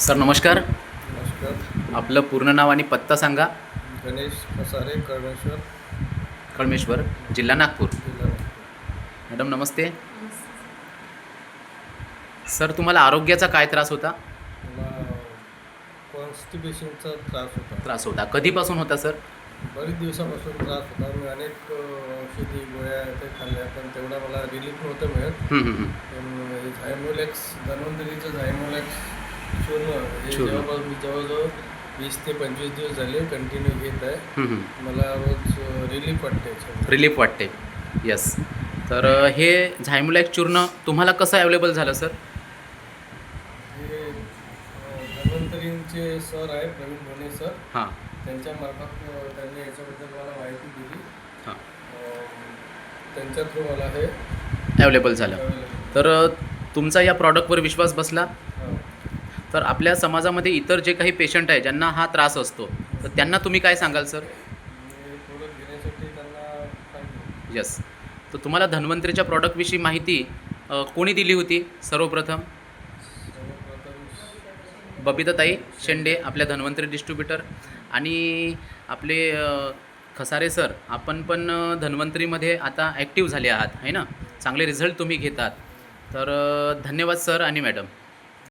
Sir नमस्कार. नमस्कार. आपलं पूर्ण नाव आणि पत्ता सांगा. गणेश कसारे कळमेश्वर. कळमेश्वर जिल्हा नागपूर. जिल्हा. मॅडम नमस्ते. सर तुम्हाला आरोग्याचा काय त्रास होता? मला कॉन्स्टिपेशनचा त्रास होता. त्रास होता. कधीपासून होता सर? बरेच दिवसापासून त्रास होता. मी अनेक औषधी गोळ्या ते खाल्ल्या पण तेवढा मला रिलीफ नव्हतं मिळत. पण हे झायमोलॅक्स धन्वंतरीचं झायमोलॅक्स चूर्ण हे चूर्ण. जवळपास मी जवळजवळ वीस ते पंचवीस दिवस झाले कंटिन्यू घेत आहे. मला रोज रिलीफ वाटते. रिलीफ वाटते यस तर अ, हे झायमुलॅक चूर्ण तुम्हाला कसं अवेलेबल झालं सर हे अ, धन्वंतरींचे सर आहे प्रवीण भोने सर हां त्यांच्या मार्फत अ, त्यांनी याच्याबद्दल मला माहिती दिली हां अ, त्यांच्या थ्रू मला हे अवेलेबल झालं. तर अ, तुमचा या प्रॉडक्टवर विश्वास बसला. तर आपल्या समाजामध्ये इतर जे काही पेशंट आहे ज्यांना हा त्रास असतो तर त्यांना तुम्ही काय सांगाल सर यस तर तुम्हाला धन्वंतरीच्या प्रॉडक्टविषयी माहिती कोणी दिली होती सर्वप्रथम? बबिताताई शेंडे आपल्या धन्वंतरी डिस्ट्रीब्युटर आणि आपले खसारे सर आपण पण धन्वंतरीमध्ये आता ॲक्टिव्ह झाले आहात आहे ना? चांगले रिझल्ट तुम्ही घेतात. तर धन्यवाद सर आणि मॅडम